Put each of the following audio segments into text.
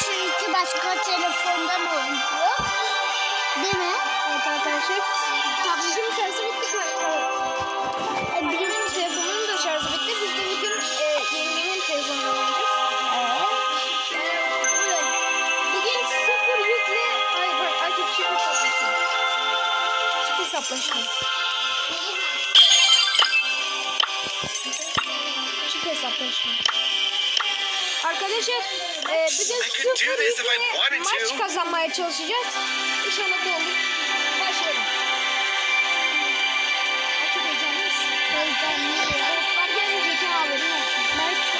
Çünkü başka telefondan oynuyor. Değil mi? Evet arkadaşlar. Tabletin şarjı bitti. E, Arkadaşlar e, could do sıfır this if I yükle wanted maç kazanmaya çalışacağız. İnşallah bu olur. Başlayalım. Ay, Çok heyecanlıyız. Heyecanlı. Var gelecek haberin olsun. Belki.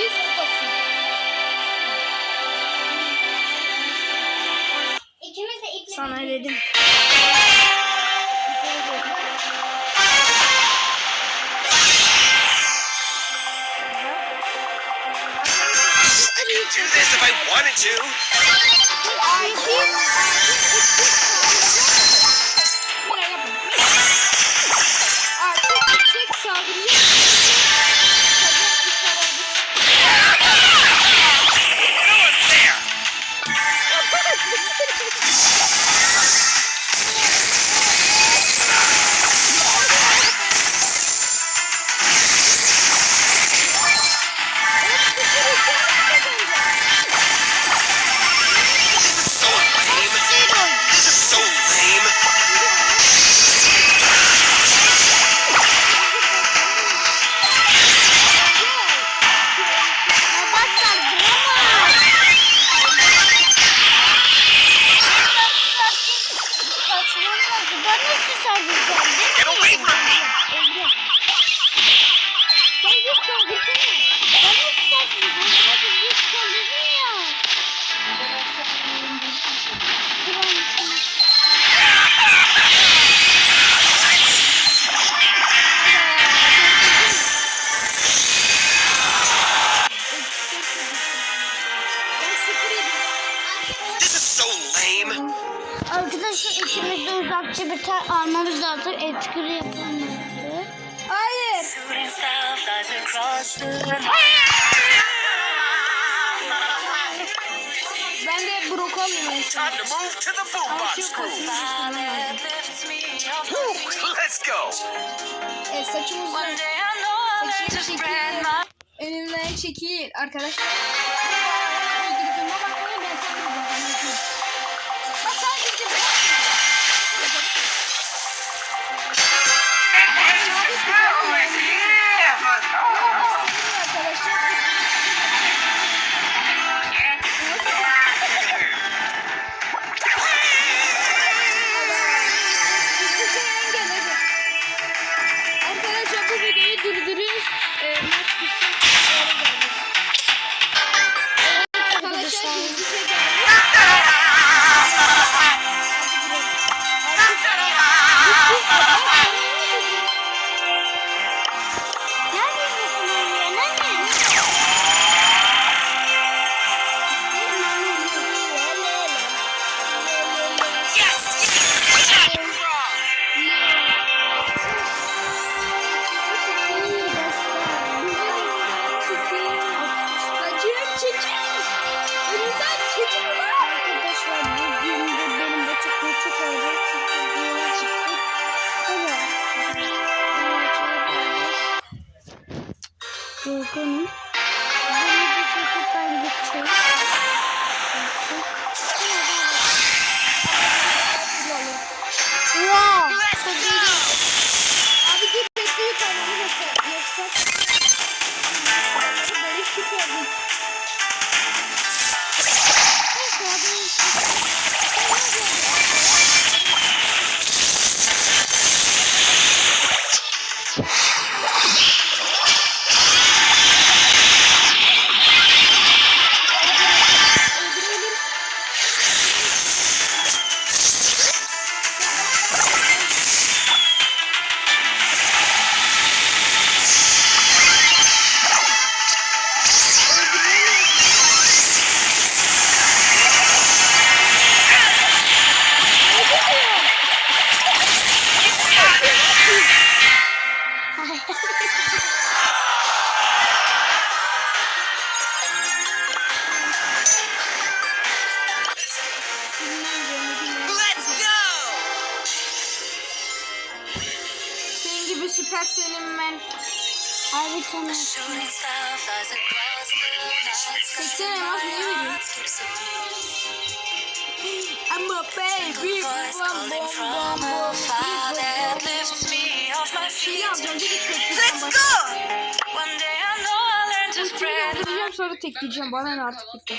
Yüz kupası. İkimiz de iple Sana dedim. Arkadaşlar ikimiz de uzakçı bir tane almamız lazım. Etkili yapılmadı. Hayır. Ben de the boombox groove. Woo, let's go. Evet saçımızı saçını çekeyim. Önümden çekil arkadaşlar. Yorgunum. Bunu bir şekilde ben gideceğim. Wow, çok iyi. Across the night sky. 80 elmas niye veriyor? I'm a baby. Bom bom from bom bom. Let's go! One day I know I'll learn to spread sonra tekleyeceğim. Bana artık bitti.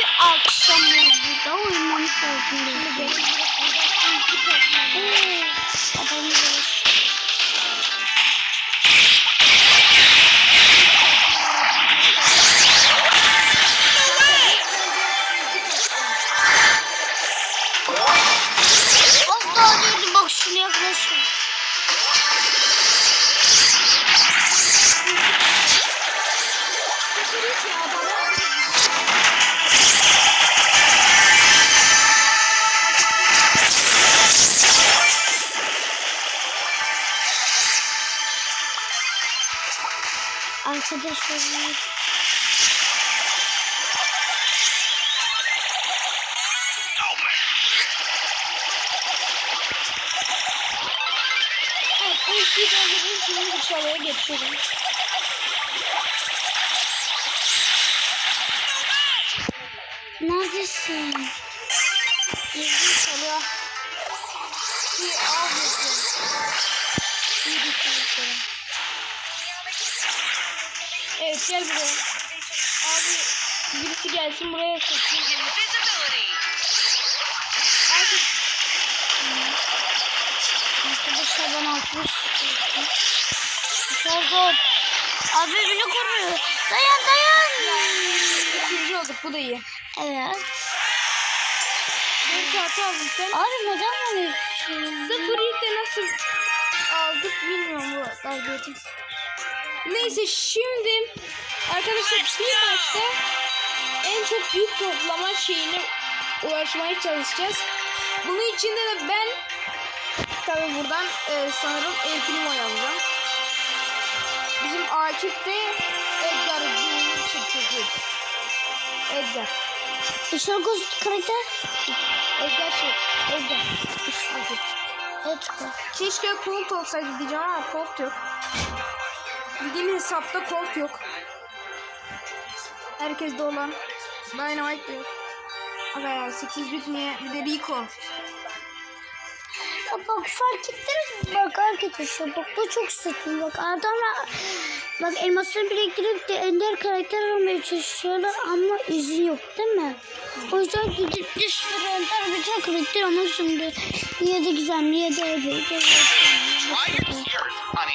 Çünkü akşam burada uyumamız lazım. bizim. Oo, Arkadaşlar işi öldürürüm. Şimdi dışarıya geçiyorum. neredesin? İlginç oluyor. Bir av yapıyorum. Bir düşünüyorum. Evet gel buraya. Abi birisi gelsin buraya invisibility. Artık Arkadaşlar ben altmış. Zor zor. Abi beni koruyor. Dayan dayan. ikinci olduk bu da iyi. Evet. Bir kartı aldın sen. Abi neden böyle yapıyorsun? Sıfır ilk de nasıl aldık bilmiyorum bu galibiyeti. Neyse şimdi arkadaşlar bir maçta en çok yük toplama şeyine ulaşmaya çalışacağız. Bunun için de, ben tabi buradan e, sanırım el primo'yu alacağım. Bizim Akif de Edgar iyi. Edgar. İşte Ghost karakter. Edgar şey. Edgar. Akif. Evet. Keşke Colt olsaydı diyeceğim ama Colt yok. Bildiğim hesapta Colt yok. Herkeste olan Dynamite yok. Aga ya 8 bit niye? Bir de Rico. Ya bak fark ettiniz mi? Bak arkadaşlar bak bu çok saçma. Bak adamlar bak elmasını biriktirip de ender karakter almaya çalışıyorlar ama izin yok değil mi? O yüzden gidip bir sürü ender zorunda. Ya da gizemli ya da ebedi. Try yours, honey. So, Ya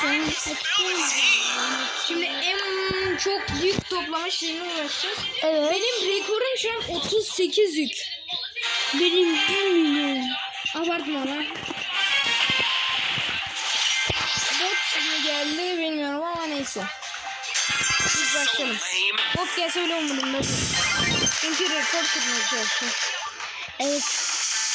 sen. Şimdi en çok yük toplama şeyine uğraşacağız. Evet. Benim rekorum şu an 38 yük. Benim bilmiyorum. Abartma lan. Bot mu geldi bilmiyorum ama neyse. Biz başlayalım. Bot gelse öyle umurumda değil. Çünkü rekor kırmaya çalışıyoruz. Evet.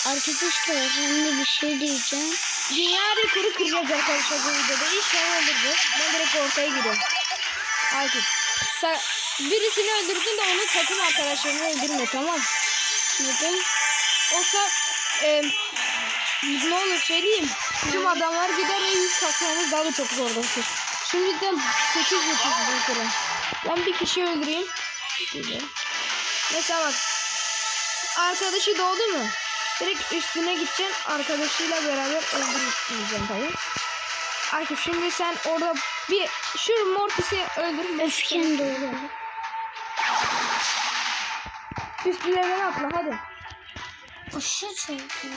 Arkadaşlar ben de bir şey diyeceğim. Dünya rekoru kıracağız arkadaşlar bu videoda. İnşallah olur bu. Ben direkt ortaya giriyorum. Akif. Sen birisini öldürdün de onun takım arkadaşlarını öldürme tamam. Neden? Olsa e, ne olur söyleyeyim. Tüm adamlar gider ve yük kasmamız daha da çok zorlaşır. Şimdiden 8 yapıyoruz mesela. Ben bir kişi öldüreyim. Güzel. Mesela bak. Arkadaşı doğdu mu? Direkt üstüne gideceksin. Arkadaşıyla beraber öldürürsün tabii. Akif şimdi sen orada bir şu Mortis'i öldür. Öfken doğru. Üstlerine atla hadi. Aşağı çekiyor.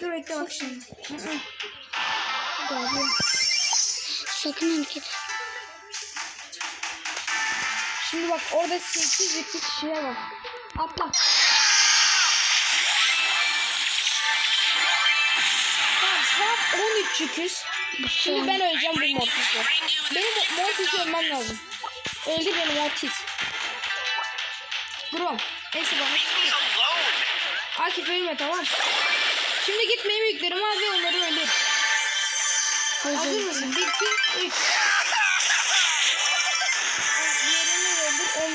Dur bekle bak şimdi. Sakın hareket. Şimdi bak orada 8 2 kişiye bak. Atla. Tam 13 yüküz. Şimdi ben öleceğim bu Mortis'le. Benim Mortis'i ölmem lazım. Öldü beni Mortis. Bro. Neyse bana. Akif ölme tamam. Şimdi git benim yüklerimi al ve onları öldür. Hazır mısın? 1, 2, 3.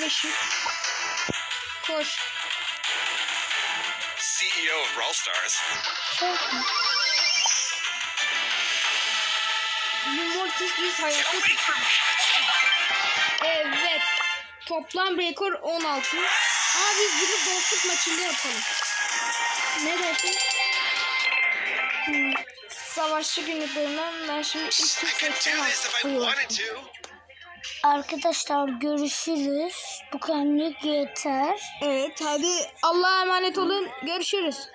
Yeşil. Koş. CEO of Brawl Stars. Biz hayatta Evet. Toplam rekor 16. Ama biz bunu dostluk maçında yapalım. Ne dersin? Hmm. Savaşçı günlüklerinden ben şimdi I could 280 do this if I wanted to. Arkadaşlar görüşürüz. Bu kadar yeter. Evet hadi Allah'a emanet olun. Görüşürüz.